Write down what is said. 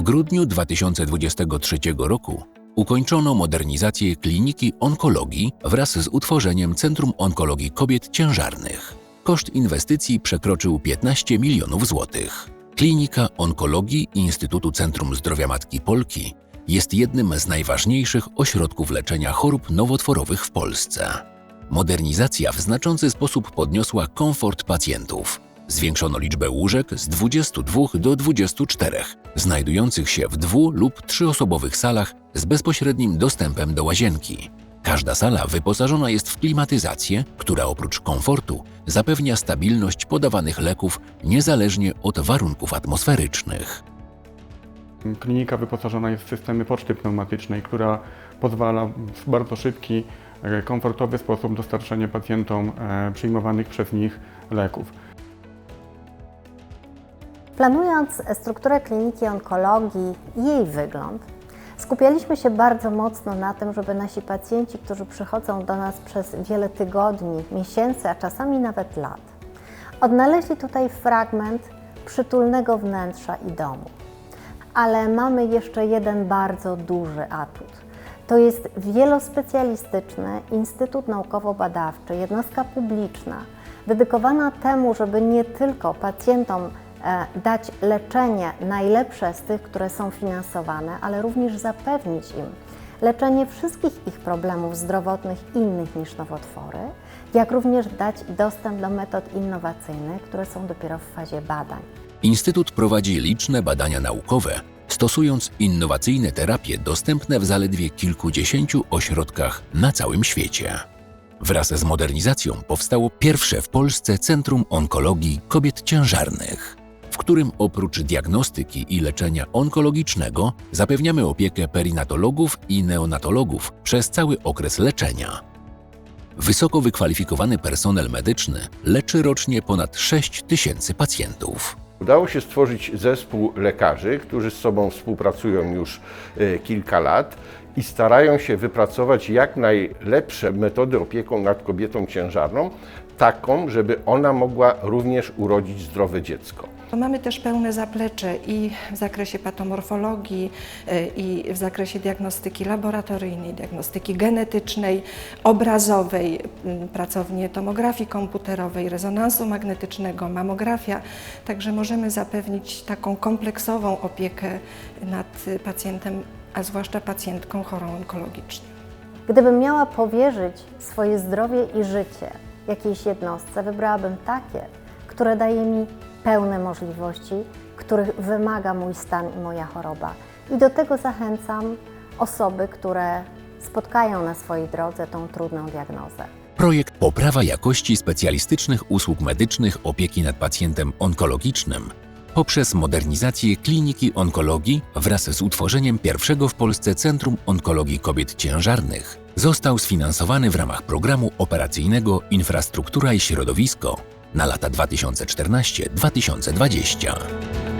grudniu 2023 roku ukończono modernizację kliniki onkologii wraz z utworzeniem Centrum Onkologii Kobiet Ciężarnych. Koszt inwestycji przekroczył 15 milionów złotych. Klinika Onkologii Instytutu Centrum Zdrowia Matki Polki jest jednym z najważniejszych ośrodków leczenia chorób nowotworowych w Polsce. Modernizacja w znaczący sposób podniosła komfort pacjentów. Zwiększono liczbę łóżek z 22 do 24, znajdujących się w dwu- lub trzyosobowych salach z bezpośrednim dostępem do łazienki. Każda sala wyposażona jest w klimatyzację, która oprócz komfortu zapewnia stabilność podawanych leków niezależnie od warunków atmosferycznych. Klinika wyposażona jest w systemy poczty pneumatycznej, która pozwala w bardzo szybki, e, komfortowy sposób dostarczenie pacjentom e, przyjmowanych przez nich leków. Planując strukturę kliniki onkologii i jej wygląd, skupialiśmy się bardzo mocno na tym, żeby nasi pacjenci, którzy przychodzą do nas przez wiele tygodni, miesięcy, a czasami nawet lat, odnaleźli tutaj fragment przytulnego wnętrza i domu. Ale mamy jeszcze jeden bardzo duży atut. To jest wielospecjalistyczny Instytut Naukowo-Badawczy, jednostka publiczna, dedykowana temu, żeby nie tylko pacjentom dać leczenie najlepsze z tych, które są finansowane, ale również zapewnić im leczenie wszystkich ich problemów zdrowotnych innych niż nowotwory, jak również dać dostęp do metod innowacyjnych, które są dopiero w fazie badań. Instytut prowadzi liczne badania naukowe, stosując innowacyjne terapie dostępne w zaledwie kilkudziesięciu ośrodkach na całym świecie. Wraz z modernizacją powstało pierwsze w Polsce Centrum Onkologii Kobiet Ciężarnych, w którym oprócz diagnostyki i leczenia onkologicznego zapewniamy opiekę perinatologów i neonatologów przez cały okres leczenia. Wysoko wykwalifikowany personel medyczny leczy rocznie ponad 6 tysięcy pacjentów. Udało się stworzyć zespół lekarzy, którzy z sobą współpracują już e, kilka lat i starają się wypracować jak najlepsze metody opieką nad kobietą ciężarną, taką, żeby ona mogła również urodzić zdrowe dziecko. Mamy też pełne zaplecze i w zakresie patomorfologii, y, i w zakresie diagnostyki laboratoryjnej, diagnostyki genetycznej, obrazowej, pracownie tomografii komputerowej, rezonansu magnetycznego, mamografia. Także możemy zapewnić taką kompleksową opiekę nad pacjentem, a zwłaszcza pacjentką chorą onkologiczną. Gdybym miała powierzyć swoje zdrowie i życie jakiejś jednostce, wybrałabym takie, które daje mi pełne możliwości, których wymaga mój stan i moja choroba. I do tego zachęcam osoby, które spotkają na swojej drodze tą trudną diagnozę. Projekt Poprawa jakości specjalistycznych usług medycznych opieki nad pacjentem onkologicznym poprzez modernizację kliniki onkologii wraz z utworzeniem pierwszego w Polsce Centrum Onkologii Kobiet Ciężarnych został sfinansowany w ramach programu operacyjnego Infrastruktura i Środowisko na lata 2014-2020.